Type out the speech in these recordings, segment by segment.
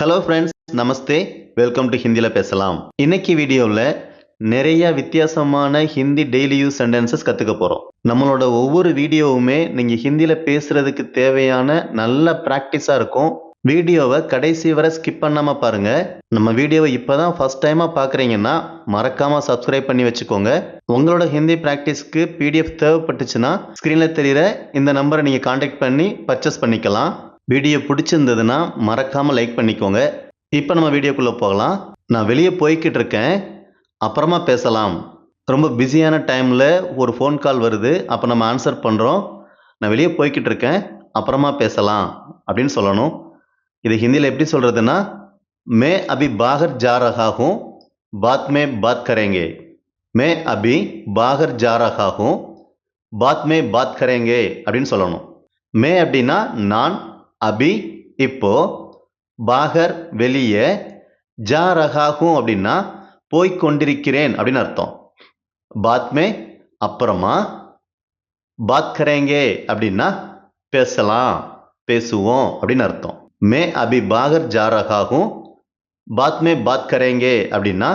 Hello friends namaste welcome to ஹிந்தியில் பேசலாம். இன்னைக்கு வீடியோவில் நிறைய வித்தியாசமான ஹிந்தி டெய்லி யூஸ் சென்டென்சஸ் கற்றுக்க போகிறோம் நம்மளோட ஒவ்வொரு வீடியோவுமே நீங்கள் ஹிந்தியில் பேசுகிறதுக்கு தேவையான நல்ல ப்ராக்டிஸாக இருக்கும். வீடியோவை கடைசி வரை ஸ்கிப் பண்ணாமல் பாருங்கள் நம்ம வீடியோவை இப்போ தான் ஃபஸ்ட் டைமாக பார்க்குறீங்கன்னா மறக்காமல் சப்ஸ்கிரைப் பண்ணி வச்சுக்கோங்க. உங்களோட ஹிந்தி ப்ராக்டிஸ்க்கு பிடிஎஃப் தேவைப்பட்டுச்சுன்னா ஸ்க்ரீனில் தெரிகிற இந்த நம்பரை நீங்கள் காண்டாக்ட் பண்ணி பர்ச்சேஸ் பண்ணிக்கலாம். வீடியோ பிடிச்சிருந்ததுன்னா மறக்காமல் லைக் பண்ணிக்கோங்க. இப்போ நம்ம வீடியோக்குள்ளே போகலாம். நான் வெளியே போய்கிட்டு இருக்கேன். அப்புறமா பேசலாம். ரொம்ப பிஸியான டைமில் ஒரு ஃபோன் கால் வருது. அப்போ நம்ம ஆன்சர் பண்ணுறோம் நான் வெளியே போய்கிட்டு இருக்கேன். அப்புறமா பேசலாம் அப்படின்னு சொல்லணும். இது ஹிந்தியில் எப்படி சொல்கிறதுன்னா மே அபி பாகர் ஜாரகாகும் பாத் மே பாத் கரேங்கே. மே அபி பாகர் ஜாரகாகும் பாத் மே பாத் கரேங்கே அப்படின்னு சொல்லணும். மே அப்படின்னா நான் அபி இப்போ பாகர் வெளியே ஜா ரகாகும் அப்படின்னா போய்க் கொண்டிருக்கிறேன் அப்படின்னு அர்த்தம். பாத்மே அப்புறமா பாத் கரேங்கே அப்படின்னா பேசலாம் பேசுவோம் அப்படின்னு அர்த்தம். மே அபி பாகர் ஜா ரகாகும் பாத்மே பாத் கரேங்கே அப்படின்னா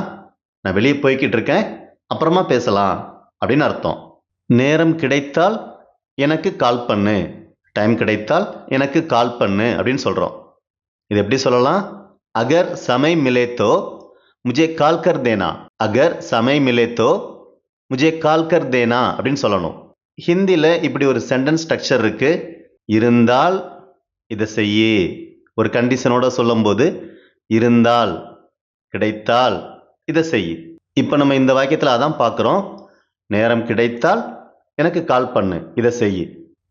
நான் வெளியே போய்கிட்டு இருக்கேன் அப்புறமா பேசலாம் அப்படின்னு அர்த்தம். நேரம் கிடைத்தால் எனக்கு கால் பண்ணு. டைம் கிடைத்தால் எனக்கு கால் பண்ணு அப்படின்னு சொல்கிறோம் இது எப்படி சொல்லலாம்? அகர் சமை மிலே தோ முஜே கால் கர் தேனா. அகர் சமை மிலே தோ முஜே கால் கர் தேனா அப்படின்னு சொல்லணும். ஹிந்தியில் இப்படி ஒரு சென்டென்ஸ் ஸ்ட்ரக்சர் இருக்குது இருந்தால் இதை செய்ய. ஒரு கண்டிஷனோட சொல்லும்போது இருந்தால் கிடைத்தால் இதை செய் இப்போ நம்ம இந்த வாக்கியத்தில் அதான் பார்க்குறோம். நேரம் கிடைத்தால் எனக்கு கால் பண்ணு இதை செய்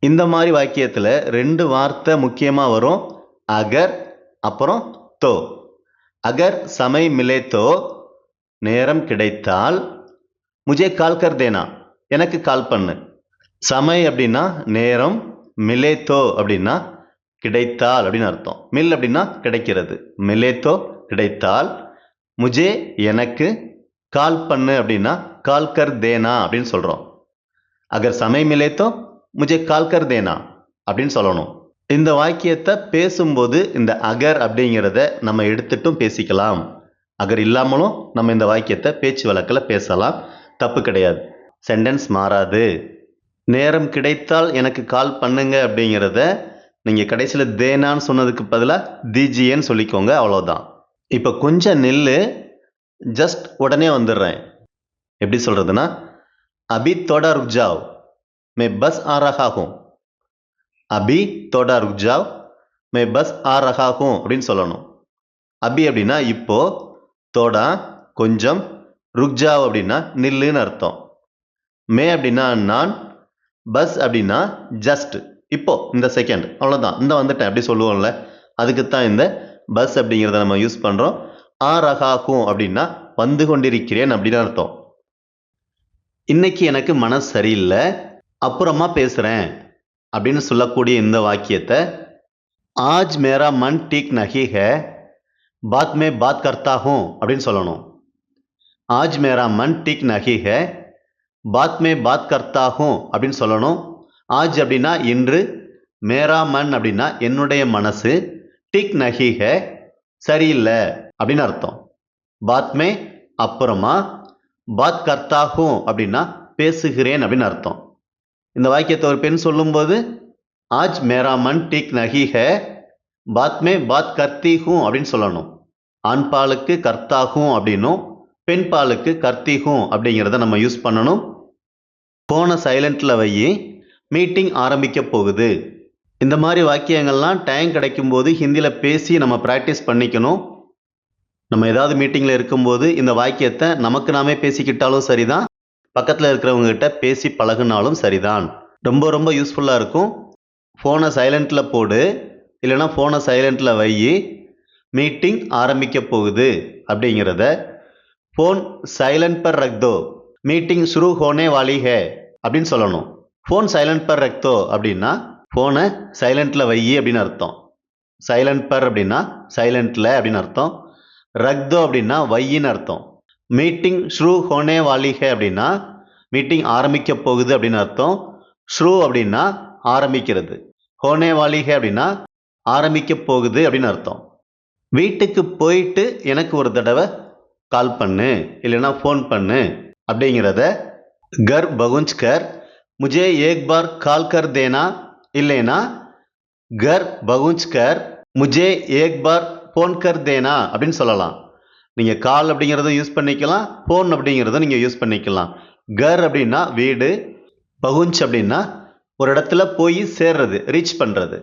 இந்த மாதிரி வாக்கியத்தில் ரெண்டு வார்த்தை முக்கியமாக வரும். அகர் அப்புறம் தோ. அகர் சமை மிலேத்தோ. நேரம் கிடைத்தால். முஜே கால் கர் தேனா எனக்கு கால் பண்ணு. சமை அப்படின்னா நேரம் மிலேத்தோ அப்படின்னா கிடைத்தால் அப்படின்னு அர்த்தம். மில் அப்படின்னா கிடைக்கிறது. மிலேத்தோ கிடைத்தால். முஜே எனக்கு கால் பண்ணு அப்படின்னா கால் கர் தேனா அப்படின்னு சொல்கிறோம் அகர் சமை மிலேத்தோ முஜே கால் கர் தேனா அப்படின்னு சொல்லணும். இந்த வாக்கியத்தை பேசும்போது இந்த அகர் அப்படிங்கிறத நம்ம எடுத்துட்டும் பேசிக்கலாம். அகர் இல்லாமலும் நம்ம இந்த வாக்கியத்தை பேச்சு வழக்கில் பேசலாம். தப்பு கிடையாது. சென்டென்ஸ் மாறாது. நேரம் கிடைத்தால் எனக்கு கால் பண்ணுங்க அப்படிங்கிறத நீங்கள் கடைசியில் தேனான்னு சொன்னதுக்கு பதிலாக தீஜியன்னு சொல்லிக்கோங்க அவ்வளோதான் இப்போ கொஞ்சம் நெல் ஜஸ்ட் உடனே வந்துடுறேன். எப்படி சொல்கிறதுனா அபி தோடா ருக் मैं மே பஸ் रहा हूँ அபி தோடா ருக்ஜாவ் மே பஸ் ஆ ரஹா அப்படின்னு சொல்லணும். அபி அப்படின்னா இப்போ தோடா கொஞ்சம் ருக்ஜாவ் அப்படின்னா நில்லுன்னு அர்த்தம். மே அப்படின்னா நான் பஸ் அப்படின்னா ஜஸ்ட் இப்போ இந்த செகண்ட் அவ்வளோதான் இந்த வந்துட்டேன் அப்படி சொல்லுவோம்ல. அதுக்கு தான் இந்த பஸ் அப்படிங்கிறத நம்ம யூஸ் பண்ணுறோம் ஆ ரகாகும் அப்படின்னா வந்து கொண்டிருக்கிறேன் அப்படின்னு அர்த்தம். இன்னைக்கு எனக்கு மனசு சரியில்லை. அப்புறமா பேசுகிறேன் அப்படின்னு சொல்லக்கூடிய இந்த வாக்கியத்தை ஆஜ் மேரா மன் டீக் நகி ஹே பாத் மே பாத் கர்த்தா ஹூம் அப்படின்னு சொல்லணும். ஆஜ் மேரா மன் டீக் நகி ஹே பாத் மே பாத் கர்த்தா ஹூம் அப்படின்னு சொல்லணும். ஆஜ் அப்படின்னா இன்று மேரா மன் அப்படின்னா என்னுடைய மனசு டிக் நகி ஹே சரியில்லை அப்படின்னு அர்த்தம். பாத் மே அப்புறமா பாத் கர்த்தாகும் அப்படின்னா பேசுகிறேன் அப்படின்னு அர்த்தம். இந்த வாக்கியத்தை ஒரு பெண் சொல்லும்போது ஆஜ் மேரா மன் டிக் நகி ஹே பாத் மே பாத் கர்த்தி ஹூம் அப்படின்னு சொல்லணும். ஆண் பாலுக்கு கர்த்தாகும் அப்படின்னும் பெண் பாலுக்கு கர்த்திகும் அப்படிங்கிறத நம்ம யூஸ் பண்ணணும். போன சைலண்டில் வை மீட்டிங் ஆரம்பிக்க போகுது. இந்த மாதிரி வாக்கியங்கள்லாம் டைம் கிடைக்கும்போது ஹிந்தியில் பேசி நம்ம ப்ராக்டிஸ் பண்ணிக்கணும். நம்ம ஏதாவது மீட்டிங்கில் இருக்கும்போது இந்த வாக்கியத்தை நமக்கு நாமே பேசிக்கிட்டாலும் சரிதான். பக்கத்தில் இருக்கிறவங்ககிட்ட பேசி பழகுனாலும் சரிதான். ரொம்ப ரொம்ப யூஸ்ஃபுல்லாக இருக்கும். ஃபோனை சைலண்ட்டில் போடு. இல்லைனா ஃபோனை சைலண்ட்டில் வை. மீட்டிங் ஆரம்பிக்க போகுது அப்படிங்கிறத. ஃபோன் சைலண்ட் பர் ரக்தோ மீட்டிங் ஷுரு ஹோனே வாலி ஹே அப்படின்னு சொல்லணும். ஃபோன் சைலண்ட் பர் ரக்தோ அப்படின்னா ஃபோனை சைலண்ட்டில் வை அப்படின்னு அர்த்தம். சைலண்ட் பர் அப்படின்னா சைலண்ட்டில் அப்படின்னு அர்த்தம். ரக்தோ அப்படின்னா வையின்னு அர்த்தம். மீட்டிங் ஷ்ரூ ஹோனே வாலிஹே அப்படின்னா மீட்டிங் ஆரம்பிக்க போகுது அப்படின்னு அர்த்தம். ஷ்ரூ அப்படின்னா ஆரம்பிக்கிறது. ஹோனே வாலிஹே அப்படின்னா ஆரம்பிக்க போகுது அப்படின்னு அர்த்தம். வீட்டுக்கு போயிட்டு எனக்கு ஒரு தடவை கால் பண்ணு இல்லைன்னா ஃபோன் பண்ணு அப்படிங்கிறத கர் பகுஞ்ச்கர் முஜே ஏக் பார் கால் கர் தேனா இல்லைன்னா கர் பகுஞ்ச்கர் முஜே ஏக் பார் ஃபோன் கர் தேனா அப்படின்னு சொல்லலாம். நீங்கள் கால் அப்படிங்கிறத யூஸ் பண்ணிக்கலாம் ஃபோன் அப்படிங்கிறத நீங்கள் யூஸ் பண்ணிக்கலாம். கர் அப்படின்னா வீடு பகுஞ்ச் அப்படின்னா ஒரு இடத்துல போய் சேர்றது ரீச் பண்ணுறது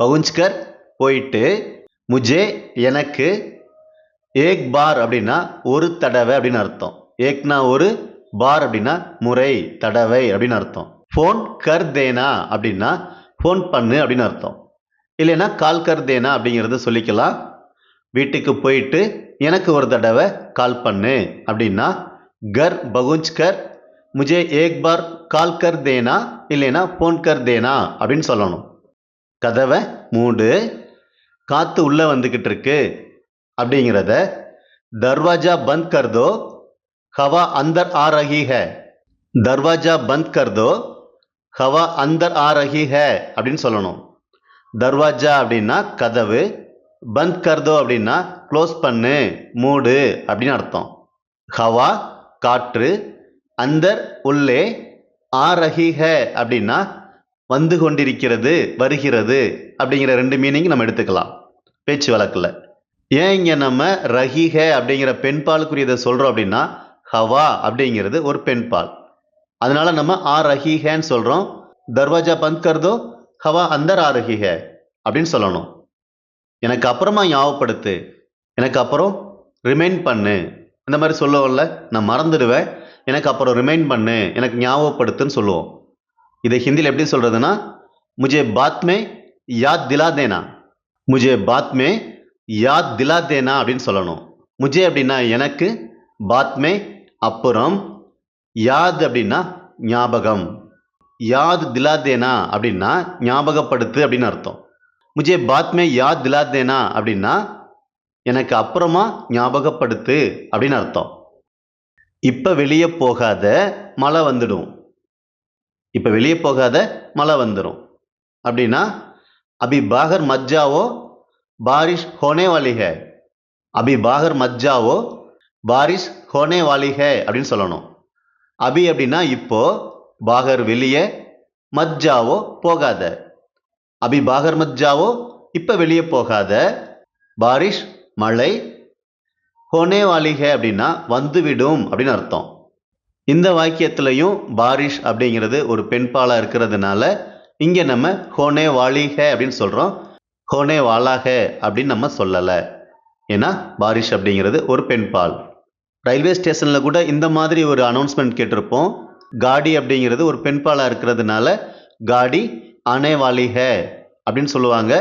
பகுஞ்ச்கர் போயிட்டு முஜே எனக்கு ஏக் பார் அப்படின்னா ஒரு தடவை அப்படின்னு அர்த்தம். ஏக்னா ஒரு பார் அப்படின்னா முறை தடவை அப்படின்னு அர்த்தம். ஃபோன் கர் தேனா அப்படின்னா ஃபோன் பண்ணு அப்படின்னு அர்த்தம். இல்லைன்னா கால் கர் தேனா அப்படிங்கிறத சொல்லிக்கலாம். வீட்டுக்கு போயிட்டு எனக்கு ஒரு தடவை கால் பண்ணு. அப்படின்னா கர் பகுஞ்ச் கர் முஜே ஏக் பார் கால் கர் தேனா இல்லைனா ஃபோன் கர் தேனா அப்படின்னு சொல்லணும். கதவை மூடு. காற்று உள்ளே வந்துக்கிட்டு இருக்கு. அப்படிங்கிறத தர்வாஜா பந்த் கர்தோ ஹவா அந்தர் ஆ ரஹி ஹே தர்வாஜா பந்த் கர்தோ ஹவா அந்தர் ஆ ரஹி ஹே அப்படின்னு சொல்லணும். தர்வாஜா அப்படின்னா கதவு பந்த் கர்தோ அப்படின்னா க்ளோஸ் பண்ணு மூடு அப்படின்னு அர்த்தம். ஹவா காற்று அந்தர் உள்ளே ஆ அப்படின்னா வந்து கொண்டிருக்கிறது வருகிறது அப்படிங்கிற ரெண்டு மீனிங் நம்ம எடுத்துக்கலாம். பேச்சு வழக்கில். ஏன் இங்கே நம்ம ரஹிஹ அப்படிங்கிற பெண்பாலுக்குரியதை சொல்கிறோம் அப்படின்னா ஹவா அப்படிங்கிறது ஒரு பெண்பால். அதனால நம்ம ஆ ரஹிஹேன்னு சொல்கிறோம் தர்வாஜா பந்த் கர்தோ ஹவா அந்தர் ஆ ரஹிஹ அப்படின்னு சொல்லணும். எனக்கு அப்புறமா ஞாபகப்படுத்து. எனக்கு அப்புறம் ரிமைண்ட் பண்ணு. இந்த மாதிரி சொல்லுவோம்ல நான் மறந்துடுவேன். எனக்கு அப்புறம் ரிமைண்ட் பண்ணு. எனக்கு ஞாபகப்படுத்துன்னு சொல்லுவோம். இதை ஹிந்தியில் எப்படி சொல்கிறதுனா முஜே பாத்மே யாத் திலா தேனா? முஜே பாத்மே யாத் திலா தேனா? அப்படின்னு சொல்லணும். முஜே அப்படின்னா எனக்கு பாத்மே அப்புறம் யாத் அப்படின்னா ஞாபகம். யாத் திலா தேனா? அப்படின்னா ஞாபகப்படுத்து அப்படின்னு அர்த்தம். முஜே பாத்மே யாத் திலா தேனா அப்படின்னா எனக்கு அப்புறமா ஞாபகப்படுத்து அப்படின்னு அர்த்தம். இப்போ வெளியே போகாத மழை வந்துடும். இப்போ வெளியே போகாத மழை வந்துடும் அப்படின்னா அபி பாகர் மஜ்ஜாவோ பாரிஷ் ஹோனே வாலிக அபி பாகர் மஜ்ஜாவோ பாரிஷ் ஹோனே வாலிக அப்படின்னு சொல்லணும். அபி அப்படின்னா இப்போ பாகர் வெளியே மஜ்ஜாவோ போகாத. அபி பாகர்மத் ஜாவோ இப்போ வெளியே போகாத. பாரிஷ் மழை ஹோனே வாலிக அப்படின்னா வந்துவிடும் அப்படின்னு அர்த்தம். இந்த வாக்கியத்திலையும் பாரிஷ் அப்படிங்கிறது ஒரு பெண்பாலாக இருக்கிறதுனால இங்கே நம்ம ஹோனே வாலிக அப்படின்னு சொல்கிறோம் ஹோனே வாலாக அப்படின்னு நம்ம சொல்லலை. ஏன்னா பாரிஷ் அப்படிங்கிறது ஒரு பெண்பால். ரயில்வே ஸ்டேஷனில் கூட இந்த மாதிரி ஒரு அனௌன்ஸ்மெண்ட் கேட்டிருப்போம். காடி அப்படிங்கிறது ஒரு பெண்பாலாக இருக்கிறதுனால காடி ஆனே அப்படின்னு சொல்லுவாங்க.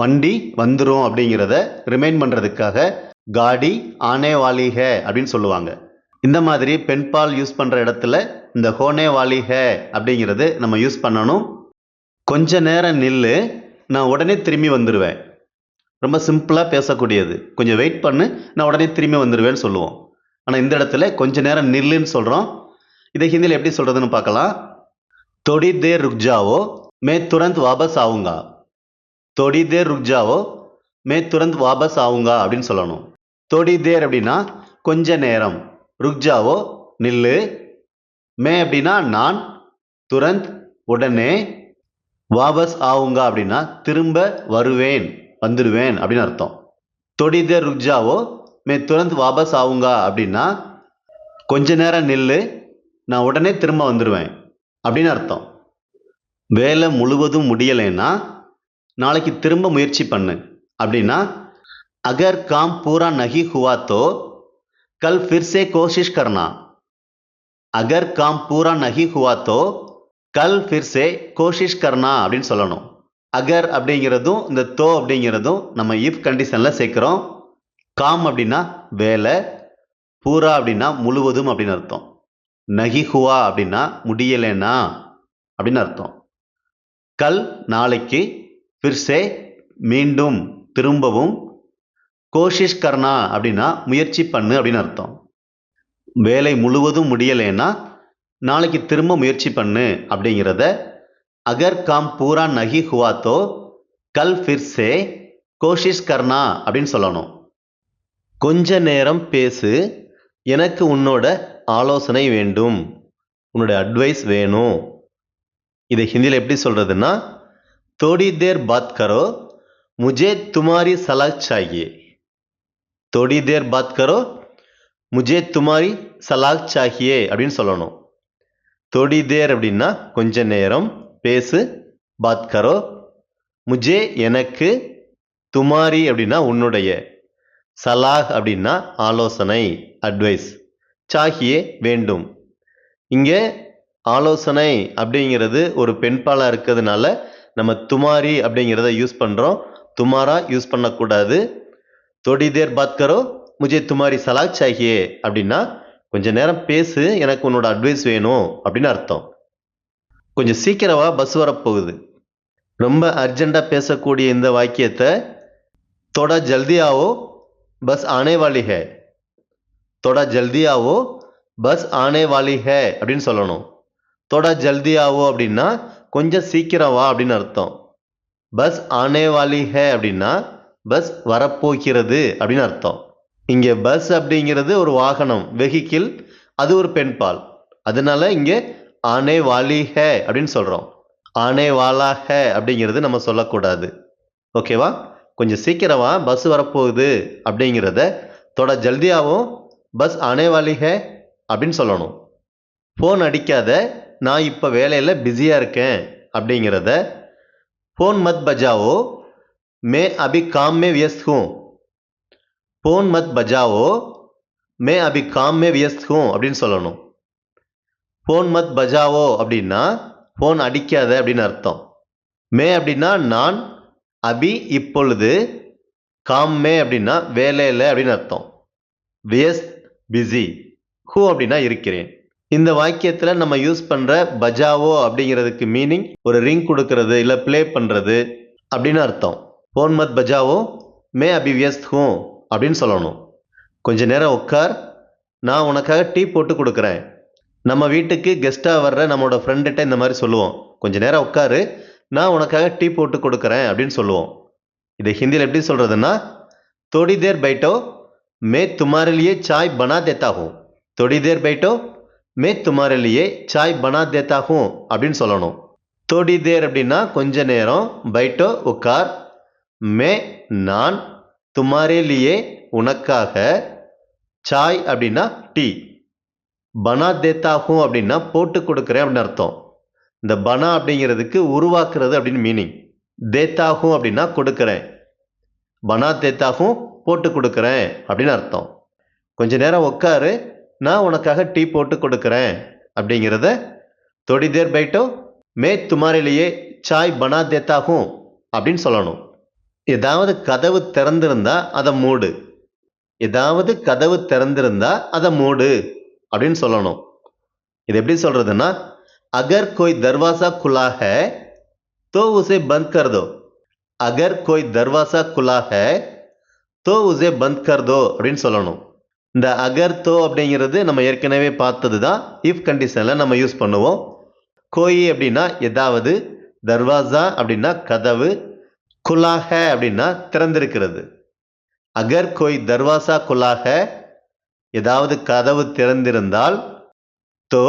வண்டி வந்துடும் அப்படிங்கிறத ரிமைண்ட் பண்ணுறதுக்காக காடி ஆனே அப்படின்னு சொல்லுவாங்க. இந்த மாதிரி பெண்பால் யூஸ் பண்ணுற இடத்துல இந்த ஹோனே வாலிஹ அப்படிங்கிறது நம்ம யூஸ் பண்ணணும். கொஞ்ச நேரம் நில்லு நான் உடனே திரும்பி வந்துடுவேன் ரொம்ப சிம்பிளாக பேசக்கூடியது. கொஞ்சம் வெயிட் பண்ணு நான் உடனே திரும்பி வந்துடுவேன்னு சொல்லுவோம். ஆனால் இந்த இடத்துல கொஞ்ச நேரம் நில்லுன்னு சொல்கிறோம் இதை ஹிந்தியில் எப்படி சொல்கிறதுன்னு பார்க்கலாம். தொடி தேர் ருக்ஜாவோ மே துரந்த் வாபஸ் ஆவுங்கா. தொடி தேர் ருக்ஜாவோ? மே துரந்த் வாபஸ் ஆவுங்க அப்படின்னு சொல்லணும். தொடி தேர் அப்படின்னா கொஞ்ச நேரம். ருக்ஜாவோ? நில்லு. மே அப்படின்னா நான் துரந்த் உடனே வாபஸ் ஆவுங்க அப்படின்னா திரும்ப வருவேன் வந்துடுவேன் அப்படின்னு அர்த்தம். தொடிதே ருக்ஜாவோ? மே துரந்த் வாபஸ் ஆவுங்க அப்படின்னா கொஞ்ச நேரம் நில்லு நான் உடனே திரும்ப வந்துடுவேன் அப்படின்னு அர்த்தம். வேலை முழுவதும் முடியலைன்னா நாளைக்கு திரும்ப முயற்சி பண்ணு. அப்படின்னா அகர் காம் பூரா நகி ஹுவாத்தோ கல் ஃபிர்சே கோஷிஷ் கர்னா அகர் காம் பூரா நகி ஹுவாத்தோ கல் ஃபிர்சே கோஷிஷ் கர்னா அப்படின்னு சொல்லணும். அகர் அப்படிங்கிறதும் இந்த தோ அப்படிங்கிறதும் நம்ம இஃப் கண்டிஷனில் சேர்க்குறோம். காம் அப்படின்னா வேலை பூரா அப்படின்னா முழுவதும் அப்படின்னு அர்த்தம். நகி ஹுவா அப்படின்னா முடியலைன்னா அப்படின்னு அர்த்தம். கல் நாளைக்கு ஃபிர்சே மீண்டும் திரும்பவும் கோஷிஷ் கர்னா அப்படின்னா முயற்சி பண்ணு அப்படின்னு அர்த்தம். வேலை முழுவதும் முடியலைன்னா நாளைக்கு திரும்ப முயற்சி பண்ணு அப்படிங்கிறத அகர் காம் பூரா நகி ஹுவாத்தோ கல் ஃபிர்சே கோஷிஷ் கர்னா அப்படின்னு சொல்லணும். கொஞ்ச நேரம் பேசு எனக்கு உன்னோட ஆலோசனை வேண்டும் உன்னோட அட்வைஸ் வேணும். இதை ஹிந்தியில் எப்படி சொல்கிறதுன்னா தோடி தேர் பாத் கரோ முஜே துமாரி சலாக் சாகியே தோடி தேர் பாத் கரோ முஜே துமாரி சலாக் சாகியே அப்படின்னு சொல்லணும். தோடி தேர் அப்படின்னா கொஞ்ச நேரம் பேசு பாத் கரோ முஜே எனக்கு துமாரி அப்படின்னா உன்னுடைய சலாஹ் அப்படின்னா ஆலோசனை அட்வைஸ் சாகியே வேண்டும். இங்கே ஆலோசனை அப்படிங்கிறது ஒரு பெண்பாலாக இருக்கிறதுனால நம்ம துமாரி அப்படிங்கிறத யூஸ் பண்ணுறோம் துமாரா யூஸ் பண்ணக்கூடாது. தொடி தேர் பாத் கரோ முஜே துமாரி சலாக் சாகியே அப்படின்னா கொஞ்ச நேரம் பேசு எனக்கு உன்னோட அட்வைஸ் வேணும் அப்படின்னு அர்த்தம். கொஞ்சம் சீக்கிரமாக பஸ் வரப்போகுது. ரொம்ப அர்ஜெண்ட்டாக பேசக்கூடிய இந்த வாக்கியத்தை தோடா ஜல்தி ஆவோ பஸ் ஆனே வாலி ஹே தோடா ஜல்தி பஸ் ஆனே வாலி ஹே அப்படின்னு சொல்லணும். தோடா ஜல்தி ஆவோ அப்படின்னா கொஞ்சம் சீக்கிரம் வா அப்படின்னு அர்த்தம். பஸ் ஆனே வாலி ஹே அப்படின்னா பஸ் வரப்போகிறது அப்படின்னு அர்த்தம். இங்கே பஸ் அப்படிங்கிறது ஒரு வாகனம் வெஹிக்கிள் அது ஒரு பெண்பால் அதனால இங்கே ஆனே வாலி ஹே அப்படின்னு சொல்கிறோம் ஆனே வாலா ஹே அப்படிங்கிறது நம்ம சொல்லக்கூடாது. ஓகேவா கொஞ்சம் சீக்கிரமா பஸ் வரப்போகுது அப்படிங்கிறத தொட ஜல்தியாகவும் பஸ் ஆனே வாலி ஹே அப்படின்னு சொல்லணும். ஃபோன் அடிக்காத நான் இப்போ வேலையில் பிஸியாக இருக்கேன் அப்படிங்கிறத ஃபோன் மத் பஜாவோ மே அபி காம் மே வியஸ்த் ஹூம் ஃபோன் மத் பஜாவோ மே அபி காம் மே வியஸ்த் ஹூம் அப்படின்னு சொல்லணும். ஃபோன் மத் பஜாவோ அப்படின்னா ஃபோன் அடிக்காத அப்படின்னு அர்த்தம். மே அப்படின்னா நான் அபி இப்பொழுது காம் மே அப்படின்னா வேலையில் அப்படின்னு அர்த்தம். வியஸ் பிஸி ஹூ அப்படின்னா இருக்கிறேன். இந்த வாக்கியத்தில் நம்ம யூஸ் பண்ணுற பஜாவோ அப்படிங்கிறதுக்கு மீனிங் ஒரு ரிங் கொடுக்கறது இல்லை ப்ளே பண்ணுறது அப்படின்னு அர்த்தம். போன் மத் பஜாவோ மே அபிவியஸ்த் ஹூ அப்படின்னு சொல்லணும். கொஞ்ச நேரம் உட்கார். நான் உனக்காக டீ போட்டு கொடுக்குறேன். நம்ம வீட்டுக்கு கெஸ்ட்டாக வர்ற நம்மளோட ஃப்ரெண்டுகிட்ட இந்த மாதிரி சொல்லுவோம். கொஞ்ச நேரம் உட்காரு. நான் உனக்காக டீ போட்டு கொடுக்குறேன் அப்படின்னு சொல்லுவோம். இதை ஹிந்தியில் எப்படி சொல்கிறதுன்னா தொடி தேர் பைட்டோ மே துமாரிலேயே சாய் பனா தேத்தாகும் தொடி தேர் பைட்டோ மே துமாரே சாய் பனா தேத்தாகும் அப்படின்னு சொல்லணும். தோடி தேர் அப்படின்னா கொஞ்ச நேரம் பைட்டோ உக்கார். மே நான் துமாரே உனக்காக சாய் அப்படின்னா டீ. பனா தேத்தாகும் அப்படின்னா போட்டு கொடுக்குறேன் அப்படின்னு அர்த்தம். இந்த பனா அப்படிங்கிறதுக்கு உருவாக்குறது அப்படின்னு மீனிங் தேத்தாகும் அப்படின்னா கொடுக்குறேன். பனா தேத்தாகும் போட்டு கொடுக்குறேன் அப்படின்னு அர்த்தம். கொஞ்ச நேரம் உட்காரு நான் உனக்காக டீ போட்டு கொடுக்குறேன் அப்படிங்கிறத தொடி தேர் பைட்டோ மே துமாரிலேயே சாய் பனா தேத்தாகும் அப்படின்னு சொல்லணும். ஏதாவது கதவு திறந்திருந்தா அதை மூடு. ஏதாவது கதவு திறந்திருந்தா அதை மூடு அப்படின்னு சொல்லணும். இது எப்படி சொல்றதுன்னா அகர் கோய் தர்வாசா குலாக தோ உசே பந்த் கர்தோ. அகர் கோய் தர்வாசா குலாக தோ உசே பந்த் கர்தோ அப்படின்னு சொல்லணும். இந்த அகர் தோ அப்படிங்கிறது நம்ம ஏற்கனவே பார்த்தது தான் இஃப் கண்டிஷனில் நம்ம யூஸ் பண்ணுவோம். கோயி அப்படின்னா ஏதாவது தர்வாசா அப்படின்னா கதவு குலாக அப்படின்னா திறந்திருக்கிறது. அகர் கோய் தர்வாசா குலாக ஏதாவது கதவு திறந்திருந்தால் தோ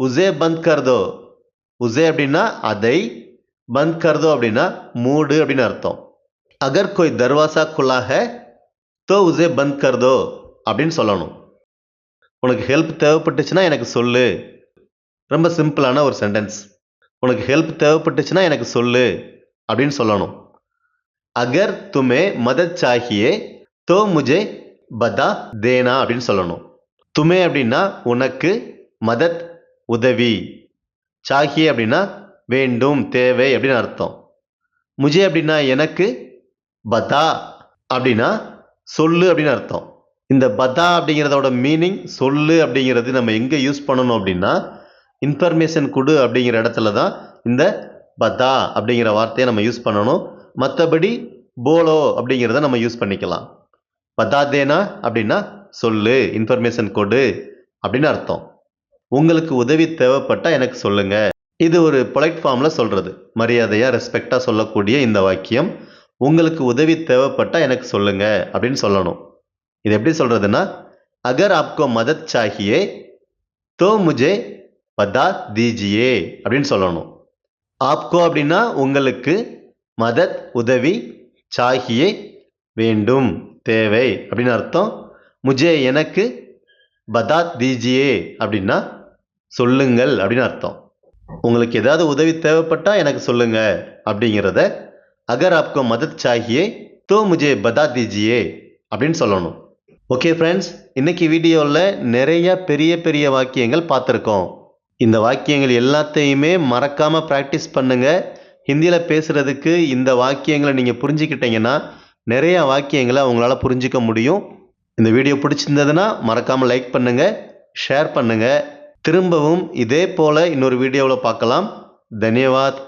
உசே பந்த் கர்தோ உசே அப்படின்னா அதை பந்த் கர்தோ அப்படின்னா மூடு அப்படின்னு அர்த்தம். அகர் கோய் தர்வாசா குலாக தோ உசே பந்த் கர்தோ அப்படின்னு சொல்லணும். உனக்கு ஹெல்ப் தேவைப்பட்டுச்சுன்னா எனக்கு சொல்லு. ரொம்ப சிம்பிளான ஒரு சென்டென்ஸ் உனக்கு ஹெல்ப் தேவைப்பட்டுச்சுன்னா எனக்கு சொல்லு அப்படின்னு சொல்லணும். அகர் துமே மதத் சாகியே தோ முஜே பதா தேனா அப்படின்னு சொல்லணும். துமே அப்படின்னா உனக்கு மதத் உதவி. சாகியே அப்படின்னா வேண்டும் தேவை அப்படின்னு அர்த்தம். முஜே அப்படின்னா எனக்கு பதா அப்படின்னா சொல்லு அப்படின்னு அர்த்தம். இந்த பதா அப்படிங்கிறதோட மீனிங் சொல்லு அப்படிங்கிறது நம்ம எங்கே யூஸ் பண்ணணும் அப்படின்னா இன்ஃபர்மேஷன் கொடு அப்படிங்கிற இடத்துல தான் இந்த பதா அப்படிங்கிற வார்த்தையை நம்ம யூஸ் பண்ணணும். மற்றபடி போலோ அப்படிங்கிறத நம்ம யூஸ் பண்ணிக்கலாம். பதாதேனா அப்படின்னா சொல்லு இன்ஃபர்மேஷன் கொடு அப்படின்னு அர்த்தம். உங்களுக்கு உதவி தேவைப்பட்டால் எனக்கு சொல்லுங்கள் இது ஒரு பொலைட் ஃபார்மில் சொல்கிறது மரியாதையாக ரெஸ்பெக்டாக சொல்லக்கூடிய இந்த வாக்கியம். உங்களுக்கு உதவி தேவைப்பட்டால் எனக்கு சொல்லுங்கள் அப்படின்னு சொல்லணும். இது எப்படி சொல்றதுன்னா அகர் ஆப்கோ மதத் சாஹியே தோ முஜே பதா தீஜியே அப்படின்னு சொல்லணும். ஆப்கோ அப்படின்னா உங்களுக்கு மதத் உதவி சாகியே வேண்டும் தேவை அப்படின்னு அர்த்தம். முஜே எனக்கு பதாத் தீஜியே அப்படின்னா சொல்லுங்கள் அப்படின்னு அர்த்தம். உங்களுக்கு ஏதாவது உதவி தேவைப்பட்டா எனக்கு சொல்லுங்க அப்படிங்கிறத அகர் ஆப்கோ மதத் சாஹியே தோ முஜே பதா தீஜியே அப்படின்னு சொல்லணும். ஓகே ஃப்ரெண்ட்ஸ் இன்னைக்கு வீடியோவில் நிறைய பெரிய பெரிய வாக்கியங்கள் பார்த்துருக்கோம். இந்த வாக்கியங்கள் எல்லாத்தையுமே மறக்காமல் ப்ராக்டிஸ் பண்ணுங்கள் ஹிந்தியில் பேசுகிறதுக்கு இந்த வாக்கியங்களை நீங்கள் புரிஞ்சுக்கிட்டீங்கன்னா நிறையா வாக்கியங்களை அவங்களால புரிஞ்சிக்க முடியும். இந்த வீடியோ பிடிச்சிருந்ததுன்னா மறக்காமல் லைக் பண்ணுங்கள் ஷேர் பண்ணுங்கள் திரும்பவும் இதே போல் இன்னொரு வீடியோவில் பார்க்கலாம். தன்யவாத்.